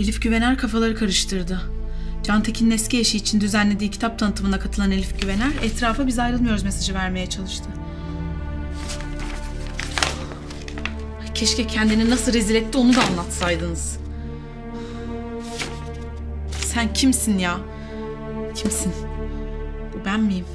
Elif Güvener kafaları karıştırdı. Can Tekin'in eski eşi için düzenlediği kitap tanıtımına katılan Elif Güvener etrafa biz ayrılmıyoruz mesajı vermeye çalıştı. Keşke kendini nasıl rezil etti onu da anlatsaydınız. Sen kimsin ya? Kimsin? Bu ben miyim?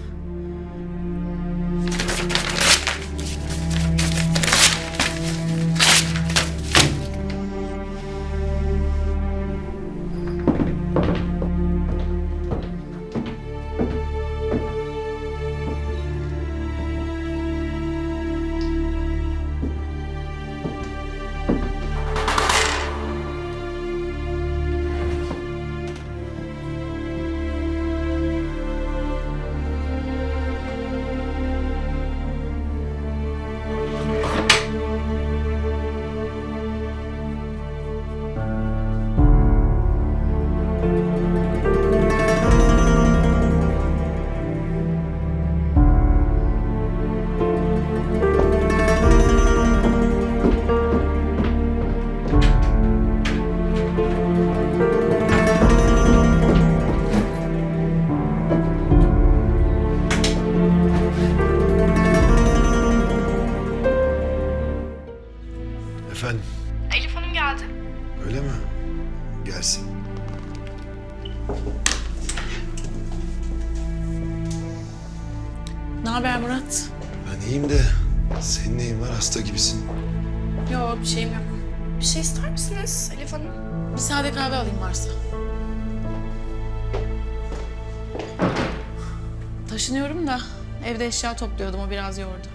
Taşınıyorum da evde eşya topluyordum o biraz yordu.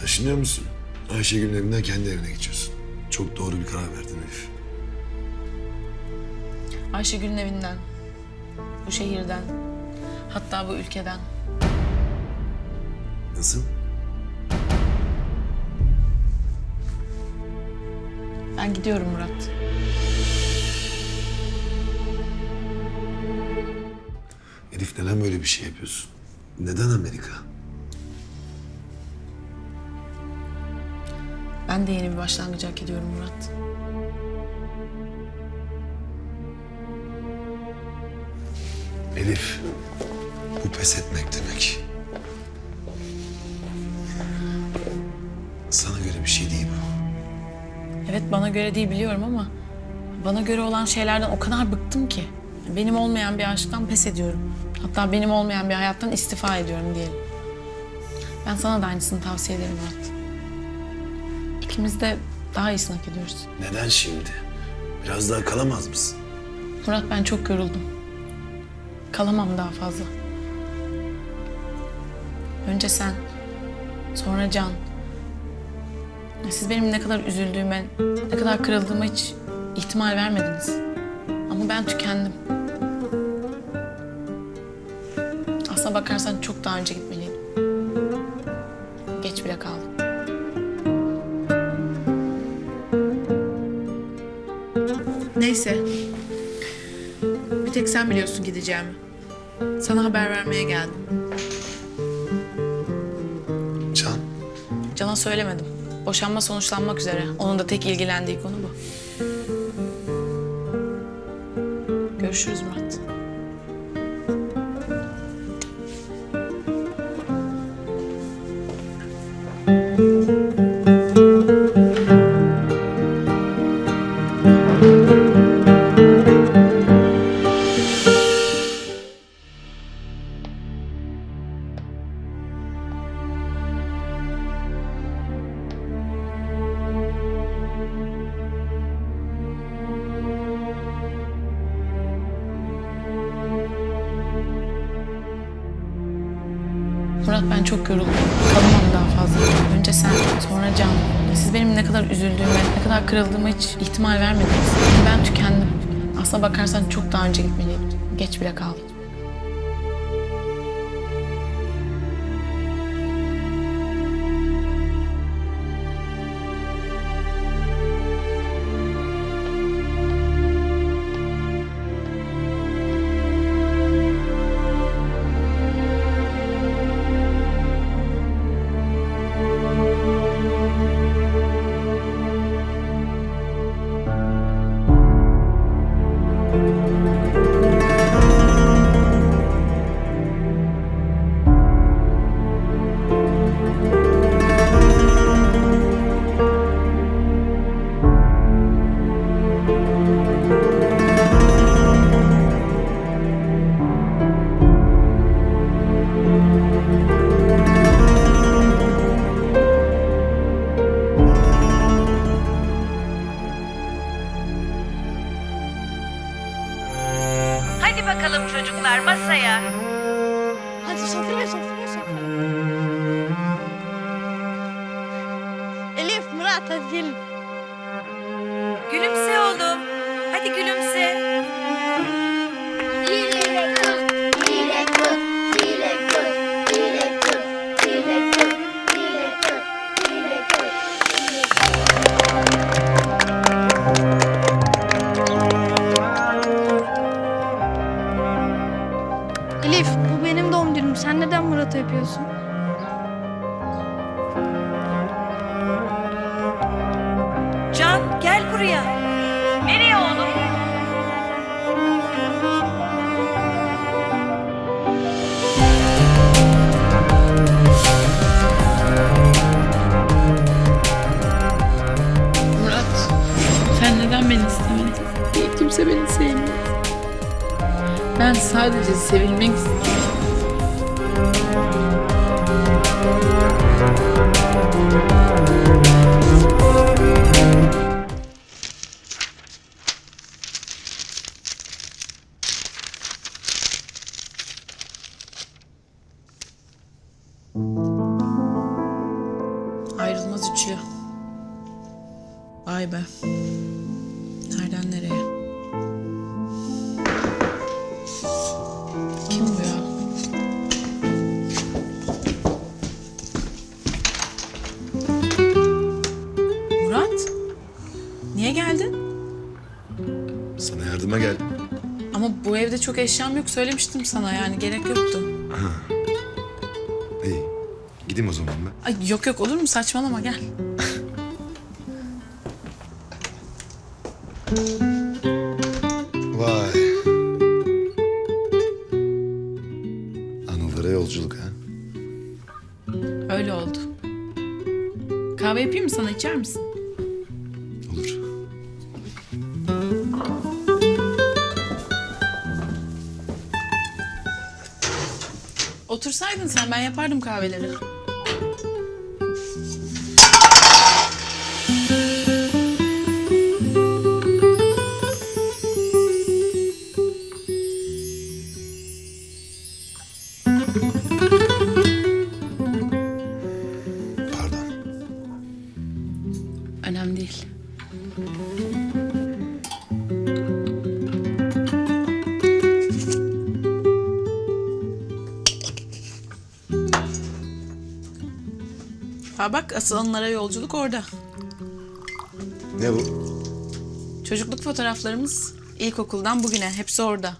Taşınıyor musun? Ayşegül'ün evinden kendi evine geçiyorsun. Çok doğru bir karar verdin Elif. Ayşegül'ün evinden, bu şehirden, hatta bu ülkeden. Nasıl? Ben gidiyorum Murat. Elif neden böyle bir şey yapıyorsun? Neden Amerika? Ben de yeni bir başlangıca hak ediyorum Murat. Elif, bu pes etmek demek. Sana göre bir şey değil bu. Evet bana göre değil biliyorum ama bana göre olan şeylerden o kadar bıktım ki. Benim olmayan bir aşktan pes ediyorum. Hatta benim olmayan bir hayattan istifa ediyorum diyelim. Ben sana da aynısını tavsiye ederim Murat. İkimiz de daha iyisini hak ediyoruz. Neden şimdi? Biraz daha kalamaz mısın? Murat ben çok yoruldum. Kalamam daha fazla. Önce sen, sonra Can. Siz benim ne kadar üzüldüğüme, ne kadar kırıldığıma hiç ihtimal vermediniz. Ama ben tükendim. Bakarsan çok daha önce gitmeliydim. Geç bile kaldım. Neyse. Bir tek sen biliyorsun gideceğimi. Sana haber vermeye geldim. Can, Can'a söylemedim. Boşanma sonuçlanmak üzere. Onun da tek ilgilendiği konu bu. Görüşürüz Murat. Murat ben çok yoruldum. Kalamam daha fazla. Önce sen, sonra Can. Siz benim ne kadar üzüldüğüme, ne kadar kırıldığıma hiç ihtimal vermediniz. Ben tükendim. Aslına bakarsan çok daha önce gitmeliydim. Geç bile kaldım. Música gülümse. Ben sadece sevilmek istiyorum. Ayrılmaz üçlü. Vay be. Nereden nereye? Evde çok eşyam yok söylemiştim sana yani gerek yoktu. İyi. Gideyim o zaman ben. Ay yok yok olur mu saçmalama gel. Vay. Anılara yolculuk ha. Öyle oldu. Kahve yapayım mı sana içer misin? Otursaydın sen ben yapardım kahveleri. Pardon. Önemli değil. Ha bak asıl anılara yolculuk orada. Ne bu? Çocukluk fotoğraflarımız ilkokuldan bugüne hepsi orada.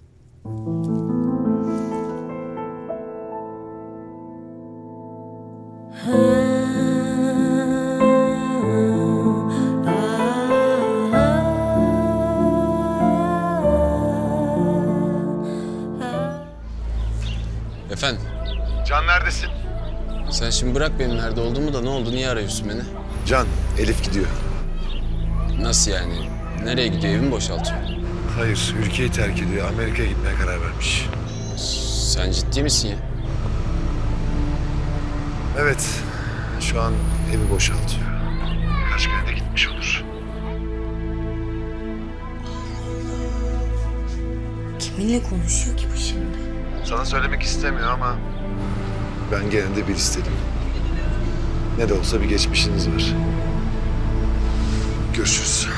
Sen şimdi bırak benim nerede olduğumu da ne oldu, niye arıyorsun beni? Can, Elif gidiyor. Nasıl yani? Nereye gidiyor, evi mi boşaltıyor? Hayır, ülkeyi terk ediyor. Amerika'ya gitmeye karar vermiş. Sen ciddi misin ya? Evet, şu an evi boşaltıyor. Birkaç güne de gitmiş olur. Kiminle konuşuyor ki bu şimdi? Sana söylemek istemiyor ama... Ben gene de bir istedim. Ne de olsa bir geçmişiniz var. Görüşürüz.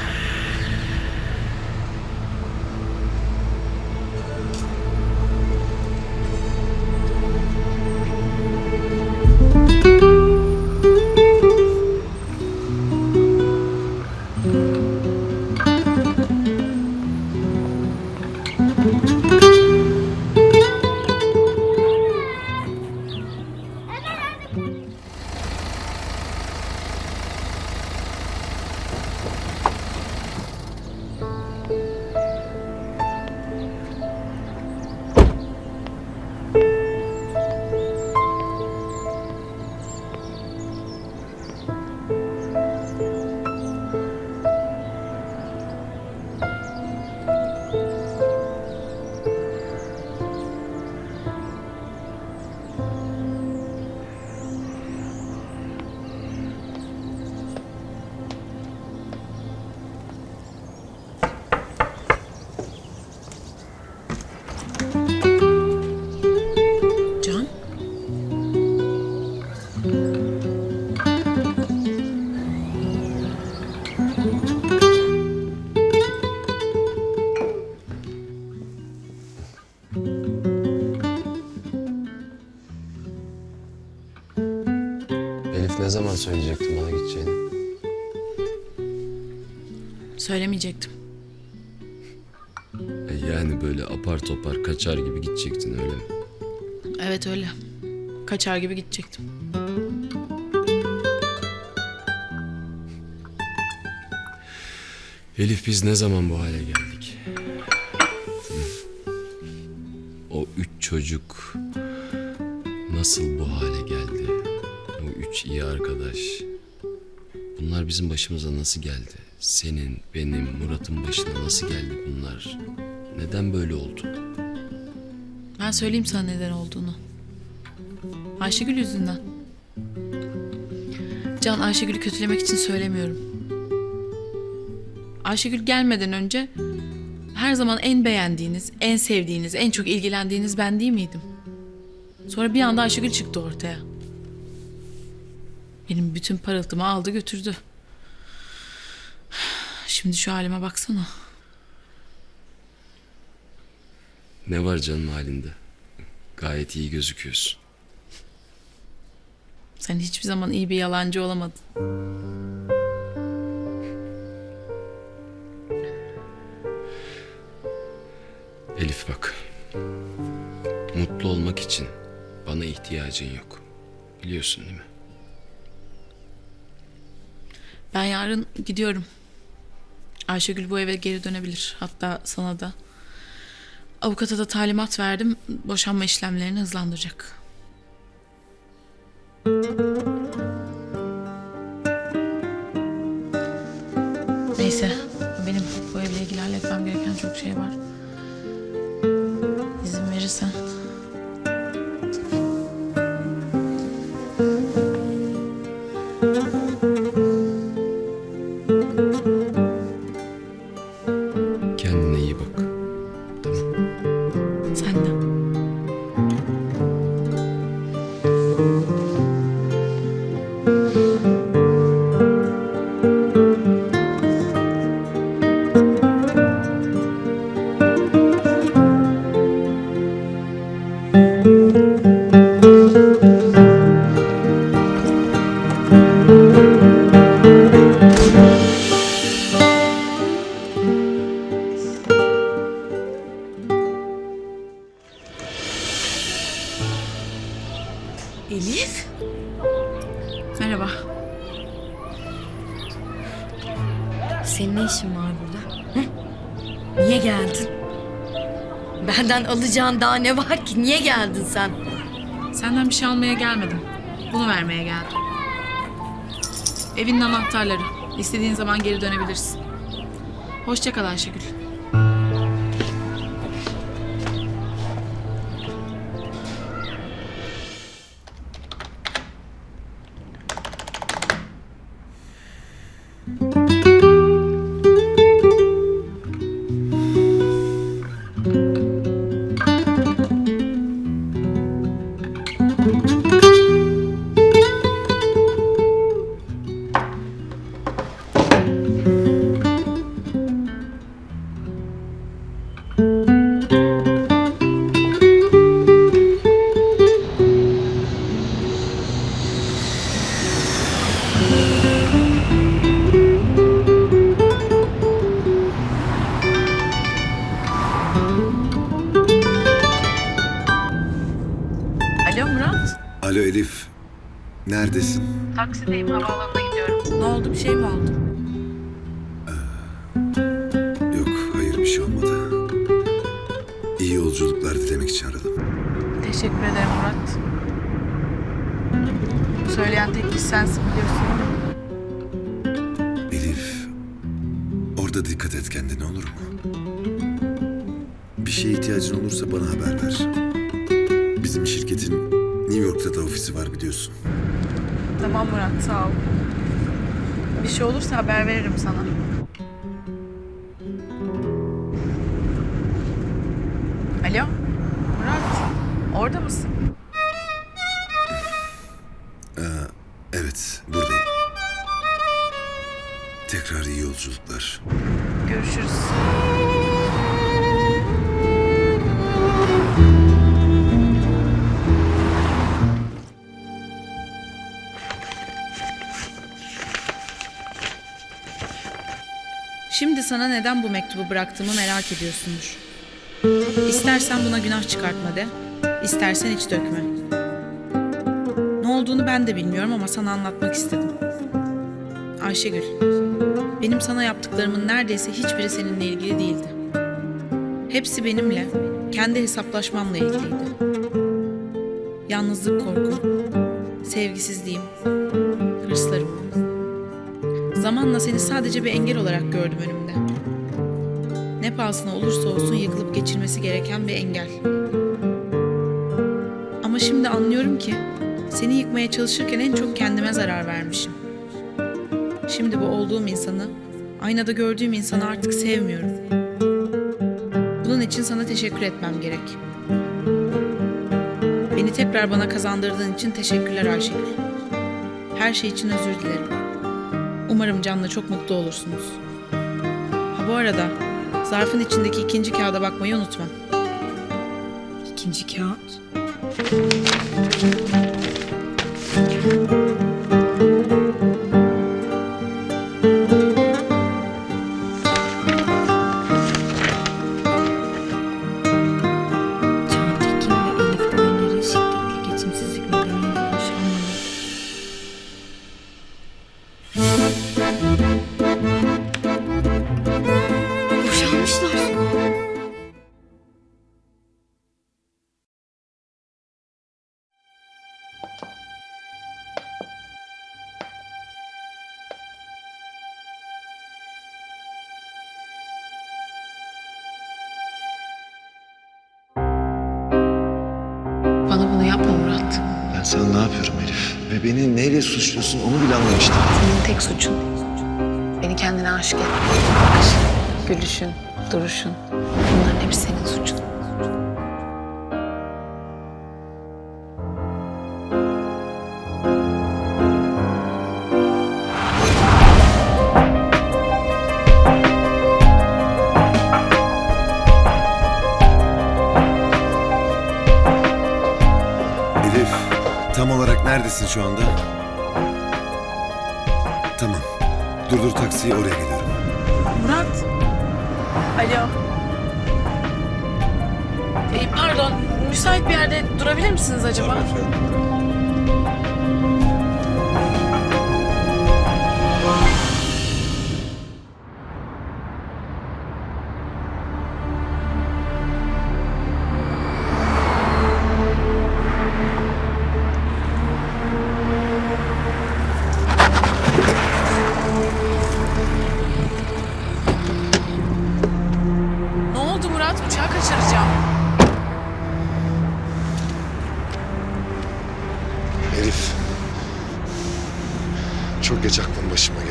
Elif ne zaman söyleyecekti bana gideceğini? Söylemeyecektim. E yani böyle apar topar kaçar gibi gidecektin öyle mi? Evet öyle. Kaçar gibi gidecektim. Elif biz ne zaman bu hale geldik? Çocuk nasıl bu hale geldi? O üç iyi arkadaş. Bunlar bizim başımıza nasıl geldi? Senin, benim, Murat'ın başına nasıl geldi bunlar? Neden böyle oldu? Ben söyleyeyim sana neden olduğunu. Ayşegül yüzünden. Can Ayşegül'ü kötülemek için söylemiyorum. Ayşegül gelmeden önce her zaman en beğendiğiniz, en sevdiğiniz, en çok ilgilendiğiniz ben değil miydim? Sonra bir anda Ayşegül çıktı ortaya. Benim bütün parıltımı aldı götürdü. Şimdi şu halime baksana. Ne var canım halinde? Gayet iyi gözüküyorsun. Sen hiçbir zaman iyi bir yalancı olamadın. Elif bak. Mutlu olmak için bana ihtiyacın yok. Biliyorsun değil mi? Ben yarın gidiyorum. Ayşegül bu eve geri dönebilir. Hatta sana da. Avukata da talimat verdim. Boşanma işlemlerini hızlandıracak. Neyse. Benim bu evle ilgili halletmem gereken çok şey var. istersen. Alacağın daha ne var ki? Niye geldin sen? Senden bir şey almaya gelmedim. Bunu vermeye geldim. Evinin anahtarları. İstediğin zaman geri dönebilirsin. Hoşça kal Ayşegül. Neredesin? Taksideyim havaalanına gidiyorum. Ne oldu bir şey mi oldu? Yok hayır bir şey olmadı. İyi yolculuklar dilemek için aradım. Teşekkür ederim Murat. Söyleyen tek kişi sensin biliyorsun. Elif. Orada dikkat et kendine olur mu? Bir şeye ihtiyacın olursa bana haber ver. Bizim şirketin New York'ta da ofisi var biliyorsun. Tamam Murat sağ ol. Bir şey olursa haber veririm sana. Şimdi sana neden bu mektubu bıraktığımı merak ediyorsundur. İstersen buna günah çıkartma de, istersen hiç dökme. Ne olduğunu ben de bilmiyorum ama sana anlatmak istedim. Ayşegül, benim sana yaptıklarımın neredeyse hiçbiri seninle ilgili değildi. Hepsi benimle, kendi hesaplaşmamla ilgiliydi. Yalnızlık korkum, sevgisizliğim, hırslarım. Zamanla seni sadece bir engel olarak gördüm önümde. Ne pahasına olursa olsun yıkılıp geçilmesi gereken bir engel. Ama şimdi anlıyorum ki seni yıkmaya çalışırken en çok kendime zarar vermişim. Şimdi bu olduğum insanı, aynada gördüğüm insanı artık sevmiyorum. Bunun için sana teşekkür etmem gerek. Beni tekrar bana kazandırdığın için teşekkürler Ayşegül. Her şey için özür dilerim. Umarım Can'la çok mutlu olursunuz. Ha bu arada zarfın içindeki ikinci kağıda bakmayı unutma. İkinci kağıt. Beni neyle suçluyorsun onu bile anlamıştım. Senin tek suçun beni kendine aşık. Bakışın, gülüşün, duruşun. Bunların neredesin şu anda? Tamam. Durdur taksiyi oraya geliyorum. Murat. Alo. Ee, pardon, müsait bir yerde durabilir misiniz acaba? Ne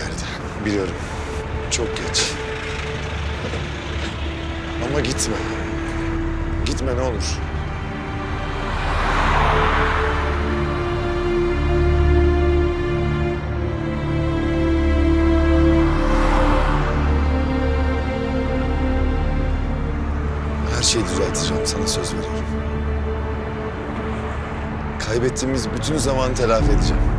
geldi. Biliyorum. Çok geç. Ama gitme. Gitme ne olur. Her şeyi düzelteceğim. Sana söz veriyorum. Kaybettiğimiz bütün zamanı telafi edeceğim.